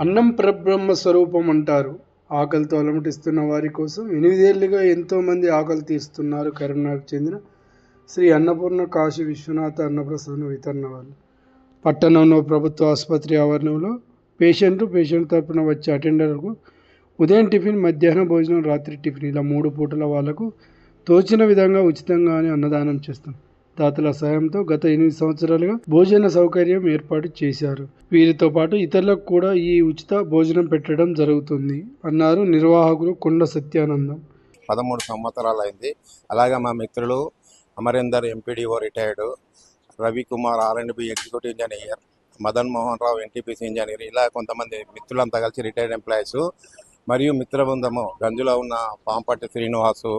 అన్నం పరబ్రహ్మ స్వరూపం అంటారు. ఆకలితో అలమటిస్తున్న వారి కోసం ఎనిమిదేళ్ళుగా ఎంతోమంది ఆకలి తీస్తున్నారు. కరీంనగర్కు చెందిన శ్రీ అన్నపూర్ణ కాశీ విశ్వనాథ అన్నప్రసన్న వితరణ వాళ్ళు. పట్టణంలో ప్రభుత్వ ఆసుపత్రి ఆవరణంలో పేషెంట్లు పేషెంట్ తరపున వచ్చే అటెండర్లకు ఉదయం టిఫిన్ మధ్యాహ్నం భోజనం రాత్రి టిఫిన్ ఇలా మూడు పూటల వాళ్ళకు తోచిన విధంగా ఉచితంగానే అన్నదానం చేస్తాం. దాతల సాయంతో గత ఎనిమిది సంవత్సరాలుగా భోజన సౌకర్యం ఏర్పాటు చేశారు. వీరితో పాటు ఇతరులకు కూడా ఈ ఉచిత భోజనం పెట్టడం జరుగుతుంది అన్నారు నిర్వాహకులు కొండ సత్యానందం. పదమూడు సంవత్సరాలు అయింది అలాగే మా మిత్రులు Amarender MPDO retired Ravikumar R and B executive engineer Madan Mohan Rao NTPC engineer ఇలా కొంతమంది మిత్రులంతా కలిసి రిటైర్డ్ ఎంప్లాయీస్. మరియు మిత్ర బృందము గంజులో ఉన్న పాంపట్టి శ్రీనివాసు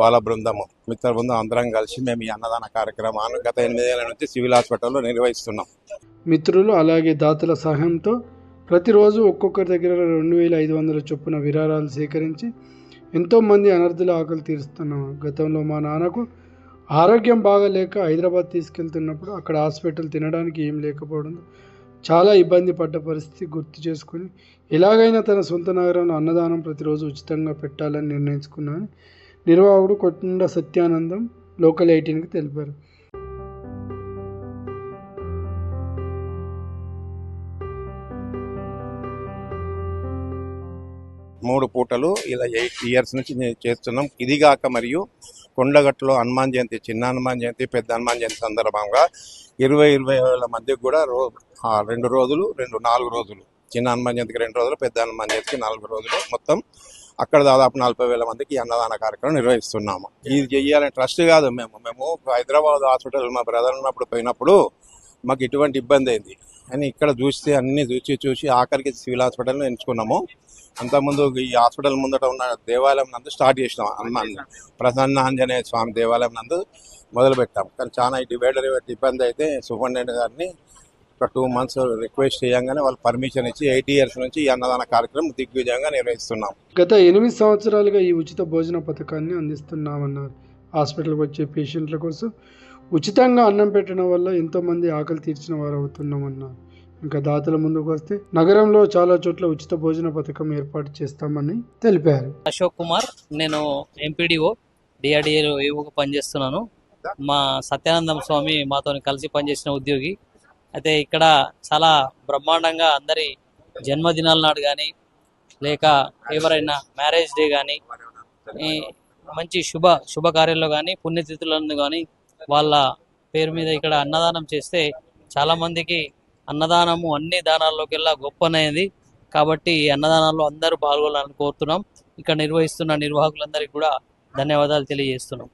వాళ్ళ బృందము మిత్ర బృందం అందరం కలిసి మేము ఈ అన్నదాన కార్యక్రమాన్ని గత ఎనిమిదేళ్ళ నుంచి సివిల్ హాస్పిటల్లో నిర్వహిస్తున్నాం. మిత్రులు అలాగే దాతల సహాయంతో ప్రతిరోజు ఒక్కొక్కరి దగ్గర రెండు వేల ఐదు వందల చొప్పున విరాళాలు సేకరించి ఎంతోమంది అనర్థుల ఆకలి తీరుస్తున్నాము గతంలో మా నాన్నకు ఆరోగ్యం బాగాలేక హైదరాబాద్ తీసుకెళ్తున్నప్పుడు అక్కడ హాస్పిటల్ తినడానికి ఏం లేకపోవడం చాలా ఇబ్బంది పడ్డ పరిస్థితి గుర్తు చేసుకుని ఎలాగైనా తన సొంత నగరంలో అన్నదానం ప్రతిరోజు ఉచితంగా పెట్టాలని నిర్ణయించుకున్నాను. నిర్వాహకుడు కొట్టుండ సత్యానందం లోకల్ ఎయిటీన్కి తెలిపారు. మూడు పూటలు ఇలా ఎయిట్ ఇయర్స్ నుంచి చేస్తున్నాం. ఇదిగాక మరియు కొండగట్టులో హనుమాన్ జయంతి చిన్న హనుమాన్ జయంతి పెద్ద హనుమాన్ జయంతి సందర్భంగా ఇరవై ఇరవై వేల మందికి కూడా రో రెండు రోజులు రెండు నాలుగు రోజులు. చిన్న హనుమాన్ జయంతికి రెండు రోజులు పెద్ద హనుమాన్ జయంతికి నాలుగు రోజులు మొత్తం అక్కడ దాదాపు నలభై వేల మందికి అన్నదాన కార్యక్రమం నిర్వహిస్తున్నాము. ఇది చెయ్యాలని ట్రస్ట్ కాదు మేము. మేము హైదరాబాద్ హాస్పిటల్ మా బ్రదర్ ఉన్నప్పుడు పోయినప్పుడు మాకు ఇటువంటి ఇబ్బంది అయింది. అని ఇక్కడ చూస్తే అన్ని చూసి చూసి ఆఖరికి సివిల్ హాస్పిటల్ని ఎంచుకున్నాము. అంతకుముందు ఈ హాస్పిటల్ ముందట ఉన్న దేవాలయం నందు స్టార్ట్ చేసినాం. హనుమాన్ ప్రసన్న ఆంజనేయ స్వామి దేవాలయం నందు మొదలు పెట్టాం కానీ చాలా డివైడర్ ఇబ్బంది అయితే సూపరింటెండెంట్ గారిని ఒక టూ మంత్స్ రిక్వెస్ట్ చేయంగానే వాళ్ళు పర్మిషన్ ఇచ్చి ఎయిట్ ఇయర్స్ నుంచి ఈ అన్నదాన కార్యక్రమం దిగ్విజయంగా నిర్వహిస్తున్నాం. గత ఎనిమిది సంవత్సరాలుగా ఈ ఉచిత భోజన పథకాన్ని అందిస్తున్నామన్నారు. హాస్పిటల్కి వచ్చే పేషెంట్ల కోసం ఉచితంగా అన్నం పెట్టడం వల్ల ఎంతోమంది ఆకలి తీర్చిన వారు అవుతున్నామన్నారు ఇంకా దాతల ముందుకు వస్తే నగరంలో చాలా చోట్ల ఉచిత భోజన పథకం ఏర్పాటు చేస్తామని తెలిపారు. అశోక్ కుమార్ నేను ఎంపీడీఓ డిఆర్డిఏలో ఏవోగా పనిచేస్తున్నాను. మా సత్యానందం స్వామి మాతో కలిసి పనిచేసిన ఉద్యోగి. అయితే ఇక్కడ చాలా బ్రహ్మాండంగా అందరి జన్మదినాల నాడు కానీ లేక ఎవరైనా మ్యారేజ్ డే కానీ ఈ మంచి శుభ శుభకార్యాల్లో కానీ పుణ్యతిథులను కానీ వాళ్ళ పేరు మీద ఇక్కడ అన్నదానం చేస్తే చాలా మందికి అన్నదానము అన్ని దానాల్లోకెల్లా గొప్పనైంది కాబట్టి ఈ అన్నదానాల్లో అందరూ పాల్గొనాలని కోరుతున్నాం. ఇక్కడ నిర్వహిస్తున్న నిర్వాహకులందరికీ కూడా ధన్యవాదాలు తెలియజేస్తున్నాం.